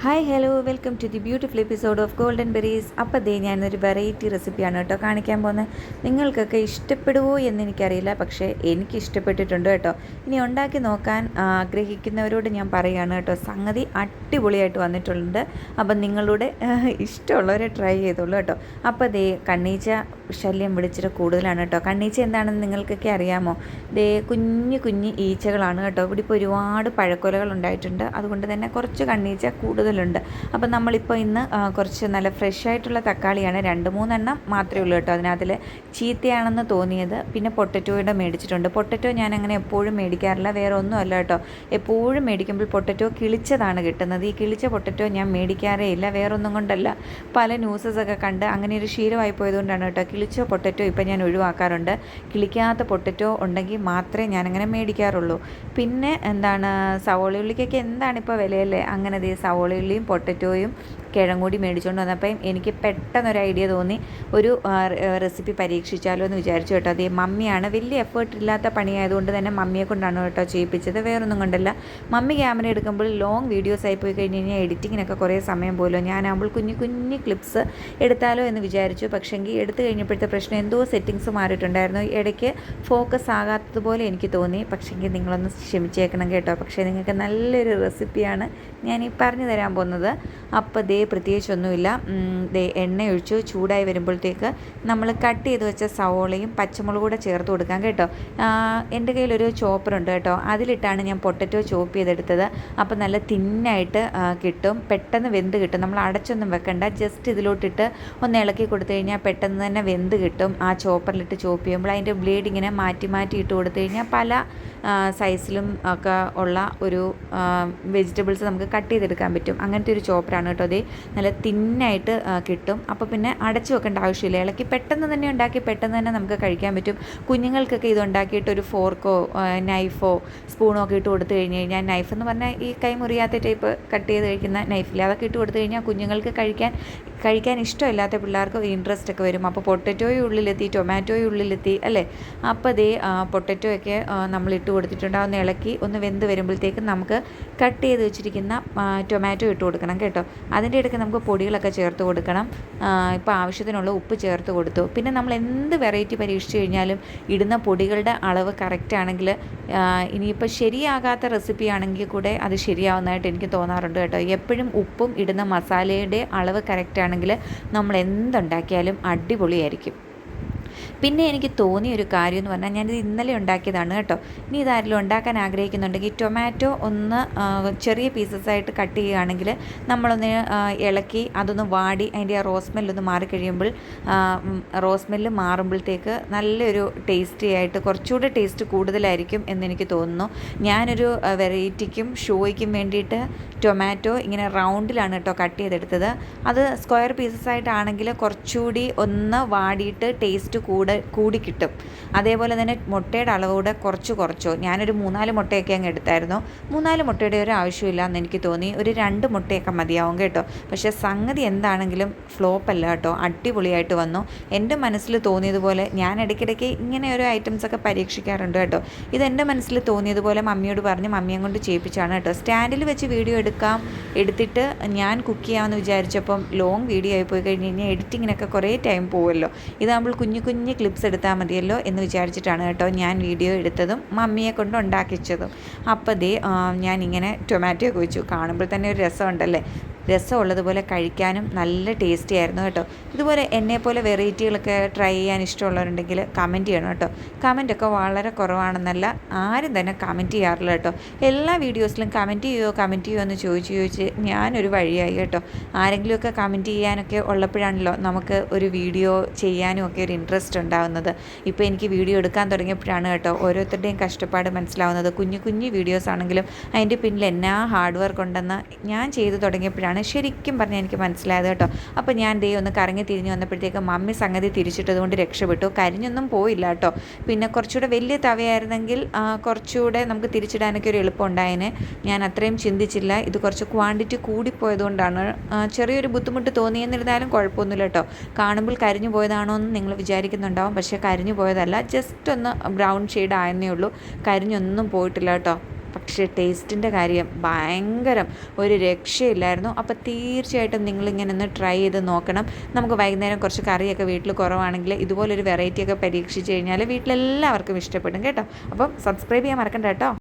Hi hello welcome to the beautiful episode of golden berries അപ്പോൾ ദേ ഞാനൊരു variety റെസിപ്പിയാണ് കേട്ടോ കാണിക്കാൻ പോകുന്നത് നിങ്ങൾക്കൊക്കെ ഇഷ്ടപ്പെടുമോ എന്ന് എനിക്കറിയില്ല പക്ഷേ എനിക്ക് ഇഷ്ടപ്പെട്ടിട്ടുണ്ട് കേട്ടോ. ഇനി ഉണ്ടാക്കി നോക്കാൻ ആഗ്രഹിക്കുന്നവരോട് ഞാൻ പറയുകയാണ് കേട്ടോ. സംഗതി അടിപൊളിയായിട്ട് വന്നിട്ടുണ്ട്. അപ്പം നിങ്ങളുടെ ഇഷ്ടമുള്ളവരെ ട്രൈ ചെയ്തോളൂ കേട്ടോ. അപ്പോൾ ദേ കണ്ണീച്ച ശല്യം വിളിച്ചിട്ട് കൂടുതലാണ് കേട്ടോ. കണ്ണീച്ച എന്താണെന്ന് നിങ്ങൾക്കൊക്കെ അറിയാമോ? ദേ കുഞ്ഞു കുഞ്ഞു ഈച്ചകളാണ് കേട്ടോ. ഇവിടെ ഇപ്പോൾ ഒരുപാട് പഴക്കൊലകൾ ഉണ്ടായിട്ടുണ്ട്. അതുകൊണ്ട് തന്നെ കുറച്ച് കണ്ണീച്ച കൂടുതലുണ്ട്. അപ്പോൾ നമ്മളിപ്പോൾ ഇന്ന് കുറച്ച് നല്ല ഫ്രഷ് ആയിട്ടുള്ള തക്കാളിയാണ്. രണ്ട് മൂന്നെണ്ണം മാത്രമേ ഉള്ളൂ കേട്ടോ. അതിനകത്തിൽ ചീത്തയാണെന്ന് തോന്നിയത്. പിന്നെ പൊട്ടറ്റോയുടെ മേടിച്ചിട്ടുണ്ട്. പൊട്ടറ്റോ ഞാൻ അങ്ങനെ എപ്പോഴും മേടിക്കാറില്ല. വേറെ ഒന്നുമല്ല കേട്ടോ. എപ്പോഴും മേടിക്കുമ്പോൾ പൊട്ടറ്റോ കിളിച്ചതാണ് കിട്ടുന്നത്. ഈ കിളിച്ച പൊട്ടറ്റോ ഞാൻ മേടിക്കാറേ ഇല്ല. വേറൊന്നും കൊണ്ടല്ല. പല ന്യൂസസൊക്കെ കണ്ട് അങ്ങനെ ഒരു ശീലമായി പോയതുകൊണ്ടാണ് കേട്ടോ. കിളിച്ച പൊട്ടറ്റോ ഇപ്പം ഞാൻ ഒഴിവാക്കാറുണ്ട്. കിളിക്കാത്ത പൊട്ടറ്റോ ഉണ്ടെങ്കിൽ മാത്രമേ ഞാനങ്ങനെ മേടിക്കാറുള്ളൂ. പിന്നെ എന്താണ്? സവോള ഉള്ളിക്കൊക്കെ എന്താണ് ഇപ്പോൾ വിലയല്ലേ? അങ്ങനെ ദേ സവോള ഉള്ളിയും പൊട്ടറ്റോയും കിഴങ്ങ് കൂടി മേടിച്ചുകൊണ്ട് വന്നപ്പം എനിക്ക് പെട്ടെന്നൊരു ഐഡിയ തോന്നി. ഒരു റെസിപ്പി പരീക്ഷിച്ചാലോ എന്ന് വിചാരിച്ചു കേട്ടോ. അതേ മമ്മിയാണ്. വലിയ എഫേർട്ട് ഇല്ലാത്ത പണിയായതുകൊണ്ട് തന്നെ മമ്മിയെ കൊണ്ടാണ് കേട്ടോ ചെയ്യിപ്പിച്ചത്. വേറൊന്നും കൊണ്ടല്ല. മമ്മി ക്യാമറ എടുക്കുമ്പോൾ ലോങ് വീഡിയോസ് ആയി പോയി കഴിഞ്ഞ് കഴിഞ്ഞാൽ എഡിറ്റിങ്ങിനൊക്കെ കുറേ സമയം പോലും ഞാനാകുമ്പോൾ കുഞ്ഞു കുഞ്ഞു ക്ലിപ്സ് എടുത്താലോ എന്ന് വിചാരിച്ചു. പക്ഷേങ്കിൽ എടുത്തു കഴിഞ്ഞപ്പോഴത്തെ പ്രശ്നം എന്തോ സെറ്റിങ്സ് മാറിയിട്ടുണ്ടായിരുന്നു. ഇടയ്ക്ക് ഫോക്കസ് ആകാത്തതുപോലെ എനിക്ക് തോന്നി. പക്ഷേങ്കിൽ നിങ്ങളൊന്ന് ക്ഷമിച്ചേക്കണം കേട്ടോ. പക്ഷേ നിങ്ങൾക്ക് നല്ലൊരു റെസിപ്പിയാണ് ഞാൻ ഈ പറഞ്ഞു തരാൻ പോകുന്നത്. അപ്പോൾ ദേ പ്രത്യേകിച്ചൊന്നുമില്ല. ദേ എണ്ണ ഒഴിച്ചു ചൂടായി വരുമ്പോഴത്തേക്ക് നമ്മൾ കട്ട് ചെയ്ത് വെച്ച സവോളയും പച്ചമുളകും കൂടെ ചേർത്ത് കൊടുക്കാം കേട്ടോ. എന്റെ കയ്യിലൊരു ചോപ്പറുണ്ട് കേട്ടോ. അതിലിട്ടാണ് ഞാൻ പൊട്ടറ്റോ ചോപ്പ് ചെയ്തെടുത്തത്. അപ്പോൾ നല്ല തിന്നായിട്ട് കിട്ടും. പെട്ടെന്ന് വെന്ത് കിട്ടും. നമ്മൾ അടച്ചൊന്നും വെക്കണ്ട. ജസ്റ്റ് ഇതിലോട്ടിട്ട് ഒന്ന് ഇളക്കി കൊടുത്തു കഴിഞ്ഞാൽ പെട്ടെന്ന് തന്നെ വെന്ത് കിട്ടും. ആ ചോപ്പറിലിട്ട് ചോപ്പ് ചെയ്യുമ്പോൾ അതിന്റെ ബ്ലേഡ് ഇങ്ങനെ മാറ്റി മാറ്റി ഇട്ട് കൊടുത്തു കഴിഞ്ഞാൽ പല സൈസിലും ഒക്കെ ഉള്ള ഒരു വെജിറ്റബിൾസ് നമുക്ക് കട്ട് ചെയ്തെടുക്കാൻ പറ്റും. അങ്ങനത്തെ ഒരു ചോപ്പറാണ് കേട്ടോ അതേ നല്ല തിന്നായിട്ട് കിട്ടും. അപ്പോൾ പിന്നെ അടച്ചു വെക്കേണ്ട ആവശ്യമില്ല. ഇളക്കി പെട്ടെന്ന് തന്നെ ഉണ്ടാക്കി പെട്ടെന്ന് തന്നെ നമുക്ക് കഴിക്കാൻ പറ്റും. കുഞ്ഞുങ്ങൾക്കൊക്കെ ഇത് ഉണ്ടാക്കിയിട്ട് ഒരു ഫോർക്കോ നൈഫോ സ്പൂണോ ഒക്കെ ഇട്ട് കൊടുത്തു കഴിഞ്ഞ് കഴിഞ്ഞാൽ നൈഫ് എന്ന് പറഞ്ഞാൽ ഈ കൈ മുറിയാത്ത ടൈപ്പ് കട്ട് ചെയ്ത് കഴിക്കുന്ന നൈഫില്ല? അതൊക്കെ ഇട്ട് കൊടുത്തു കഴിഞ്ഞാൽ കുഞ്ഞുങ്ങൾക്ക് കഴിക്കാൻ കഴിക്കാൻ ഇഷ്ടമില്ലാത്ത പിള്ളേർക്ക് ഇൻട്രസ്റ്റ് ഒക്കെ വരും. അപ്പോൾ പൊട്ടറ്റോയും ഉള്ളിലെത്തി ടൊമാറ്റോയും ഉള്ളിലെത്തി അല്ലേ? അപ്പോൾ അതേ പൊട്ടറ്റോ ഒക്കെ നമ്മൾ ഇട്ട് കൊടുത്തിട്ടുണ്ട്. ഒന്ന് ഇളക്കി ഒന്ന് വെന്ത് വരുമ്പോഴത്തേക്കും നമുക്ക് കട്ട് ചെയ്ത് വെച്ചിരിക്കുന്ന ടൊമാറ്റോ ഇട്ട് കൊടുക്കണം കേട്ടോ. അതിന്റെ ഇടയ്ക്ക് നമുക്ക് പൊടികളൊക്കെ ചേർത്ത് കൊടുക്കണം. ഇപ്പോൾ ആവശ്യത്തിനുള്ള ഉപ്പ് ചേർത്ത് കൊടുത്തു. പിന്നെ നമ്മൾ എന്ത് വെറൈറ്റി പരീക്ഷിച്ച് കഴിഞ്ഞാലും ഇടുന്ന പൊടികളുടെ അളവ് കറക്റ്റ് ആണെങ്കിൽ ഇനിയിപ്പോൾ ശരിയാകാത്ത റെസിപ്പി ആണെങ്കിൽ കൂടെ അത് ശരിയാവുന്നതായിട്ട് എനിക്ക് തോന്നാറുണ്ട് കേട്ടോ. എപ്പോഴും ഉപ്പും ഇടുന്ന മസാലയുടെ അളവ് കറക്റ്റ് ആണെങ്കിൽ നമ്മൾ എന്തുണ്ടാക്കിയാലും അടിപൊളിയായിരിക്കും. പിന്നെ എനിക്ക് തോന്നിയ ഒരു കാര്യം എന്ന് പറഞ്ഞാൽ ഞാനിത് ഇന്നലെ ഉണ്ടാക്കിയതാണ് കേട്ടോ. ഇനി ഇതാരെങ്കിലും ഉണ്ടാക്കാൻ ആഗ്രഹിക്കുന്നുണ്ടെങ്കിൽ ടൊമാറ്റോ ഒന്ന് ചെറിയ പീസസ് ആയിട്ട് കട്ട് ചെയ്യുകയാണെങ്കിൽ നമ്മളൊന്ന് ഇളക്കി അതൊന്ന് വാടി അതിന്റെ ആ റോസ് സ്മെല്ലൊന്ന് മാറിക്കഴിയുമ്പോൾ റോസ് സ്മെല്ല് മാറുമ്പോഴത്തേക്ക് നല്ലൊരു ടേസ്റ്റി ആയിട്ട് കുറച്ചുകൂടെ ടേസ്റ്റ് കൂടുതലായിരിക്കും എന്നെനിക്ക് തോന്നുന്നു. ഞാനൊരു വെറൈറ്റിക്കും ഷോയ്ക്കും വേണ്ടിയിട്ട് ടൊമാറ്റോ ഇങ്ങനെ റൗണ്ടിലാണ് കേട്ടോ കട്ട് ചെയ്തെടുത്തത്. അത് സ്ക്വയർ പീസസ് ആയിട്ടാണെങ്കിൽ കുറച്ചുകൂടി ഒന്ന് വാടിയിട്ട് ടേസ്റ്റ് കൂടെ കൂടി കിട്ടും. അതേപോലെ തന്നെ മുട്ടയുടെ അളവ് കൂടെ കുറച്ച് കുറച്ചോ ഞാനൊരു മൂന്നാൽ മുട്ടയൊക്കെ അങ്ങ് എടുത്തായിരുന്നു. മൂന്നാൽ മുട്ടയുടെ ഒരു ആവശ്യമില്ല എന്ന് എനിക്ക് തോന്നി. ഒരു രണ്ട് മുട്ടയൊക്കെ മതിയാവും കേട്ടോ. പക്ഷേ സംഗതി എന്താണെങ്കിലും ഫ്ലോപ്പ് അല്ല കേട്ടോ. അടിപൊളിയായിട്ട് വന്നു. എന്റെ മനസ്സിൽ തോന്നിയതുപോലെ ഞാൻ ഇടയ്ക്കിടയ്ക്ക് ഇങ്ങനെ ഒരു ഐറ്റംസൊക്കെ പരീക്ഷിക്കാറുണ്ട് കേട്ടോ. ഇത് എന്റെ മനസ്സിൽ തോന്നിയതുപോലെ മമ്മിയോട് പറഞ്ഞ് മമ്മിയെ കൊണ്ട് ചെയ്യിപ്പിച്ചാണ് കേട്ടോ. സ്റ്റാൻഡിൽ വെച്ച് വീഡിയോ എടുക്കാം. എടുത്തിട്ട് ഞാൻ കുക്ക് ചെയ്യാമെന്ന് വിചാരിച്ചപ്പം ലോങ് വീഡിയോ ആയി പോയി കഴിഞ്ഞ് കഴിഞ്ഞാൽ എഡിറ്റിങ്ങിനൊക്കെ കുറേ ടൈം പോകുമല്ലോ ഇതാകുമ്പോൾ കുഞ്ഞു കുഞ്ഞു ക്ലിപ്സ് എടുത്താൽ മതിയല്ലോ എന്ന് വിചാരിച്ചിട്ടാണ് കേട്ടോ ഞാൻ വീഡിയോ എടുത്തതും മമ്മിയെ കൊണ്ട് ഉണ്ടാക്കിച്ചതും. അപ്പോൾ ദേ ഞാനിങ്ങനെ ടൊമാറ്റോ ഒക്കെ വെച്ചു. കാണുമ്പോൾ തന്നെ ഒരു രസമുണ്ടല്ലേ? രസമുള്ളതുപോലെ കഴിക്കാനും നല്ല ടേസ്റ്റി ആയിരുന്നു കേട്ടോ. ഇതുപോലെ എന്നെപ്പോലെ വെറൈറ്റികളൊക്കെ ട്രൈ ചെയ്യാൻ ഇഷ്ടമുള്ളവരുണ്ടെങ്കിൽ കമന്റ് ചെയ്യണം കേട്ടോ. കമന്റൊക്കെ വളരെ കുറവാണെന്നല്ല ആരും തന്നെ കമന്റ് ചെയ്യാറില്ല കേട്ടോ. എല്ലാ വീഡിയോസിലും കമന്റ് ചെയ്യുമോ കമന്റ് ചെയ്യുമോ എന്ന് ചോദിച്ച് ചോദിച്ച് ഞാനൊരു വഴിയായി കേട്ടോ. ആരെങ്കിലുമൊക്കെ കമന്റ് ചെയ്യാനൊക്കെ ഉള്ളപ്പോഴാണല്ലോ നമുക്ക് ഒരു വീഡിയോ ചെയ്യാനും ഒക്കെ ഒരു ഇൻട്രസ്റ്റ് ഉണ്ടാകുന്നത് ഇപ്പോൾ എനിക്ക് വീഡിയോ എടുക്കാൻ തുടങ്ങിയപ്പോഴാണ് കേട്ടോ ഓരോരുത്തരുടെയും കഷ്ടപ്പാട് മനസ്സിലാവുന്നത്. കുഞ്ഞു കുഞ്ഞു വീഡിയോസ് ആണെങ്കിലും അതിന്റെ പിന്നിൽ എന്നാ ഹാർഡ് വർക്ക് ഉണ്ടെന്ന് ഞാൻ ചെയ്തു തുടങ്ങിയപ്പോഴാണ് എന്നാണ് ശരിക്കും പറഞ്ഞാൽ എനിക്ക് മനസ്സിലായത് കേട്ടോ. അപ്പോൾ ഞാൻ ദേ ഒന്ന് കറങ്ങി തിരിഞ്ഞ് വന്നപ്പോഴത്തേക്ക് മമ്മി സംഗതി തിരിച്ചിട്ടതുകൊണ്ട് രക്ഷപ്പെട്ടു. കരിഞ്ഞൊന്നും പോയില്ല കേട്ടോ. പിന്നെ കുറച്ചുകൂടെ വലിയ തവയായിരുന്നെങ്കിൽ കുറച്ചുകൂടെ നമുക്ക് തിരിച്ചിടാനൊക്കെ ഒരു എളുപ്പം ഉണ്ടായേനെ. ഞാൻ അത്രയും ചിന്തിച്ചില്ല. ഇത് കുറച്ച് ക്വാണ്ടിറ്റി കൂടിപ്പോയതുകൊണ്ടാണ് ചെറിയൊരു ബുദ്ധിമുട്ട് തോന്നിയെന്നിരുന്നാലും കുഴപ്പമൊന്നുമില്ല കേട്ടോ. കാണുമ്പോൾ കരിഞ്ഞു പോയതാണോ എന്ന് നിങ്ങൾ വിചാരിക്കുന്നുണ്ടാവും. പക്ഷേ കരിഞ്ഞു പോയതല്ല. ജസ്റ്റ് ഒന്ന് ബ്രൗൺ ഷെയ്ഡ് ആയെന്നേ ഉള്ളൂ. കരിഞ്ഞൊന്നും പോയിട്ടില്ല കേട്ടോ. പക്ഷേ ടേസ്റ്റിന്റെ കാര്യം ഭയങ്കരം ഒരു രക്ഷയില്ലായിരുന്നു. അപ്പോൾ തീർച്ചയായിട്ടും നിങ്ങളിങ്ങനെ ഒന്ന് ട്രൈ ചെയ്ത് നോക്കണം. നമുക്ക് വൈകുന്നേരം കുറച്ച് കറിയൊക്കെ വീട്ടിൽ കുറവാണെങ്കിൽ ഇതുപോലൊരു വെറൈറ്റിയൊക്കെ പരീക്ഷിച്ച് കഴിഞ്ഞാൽ വീട്ടിലെല്ലാവർക്കും ഇഷ്ടപ്പെടും കേട്ടോ. അപ്പം സബ്സ്ക്രൈബ് ചെയ്യാൻ മറക്കണ്ട കേട്ടോ.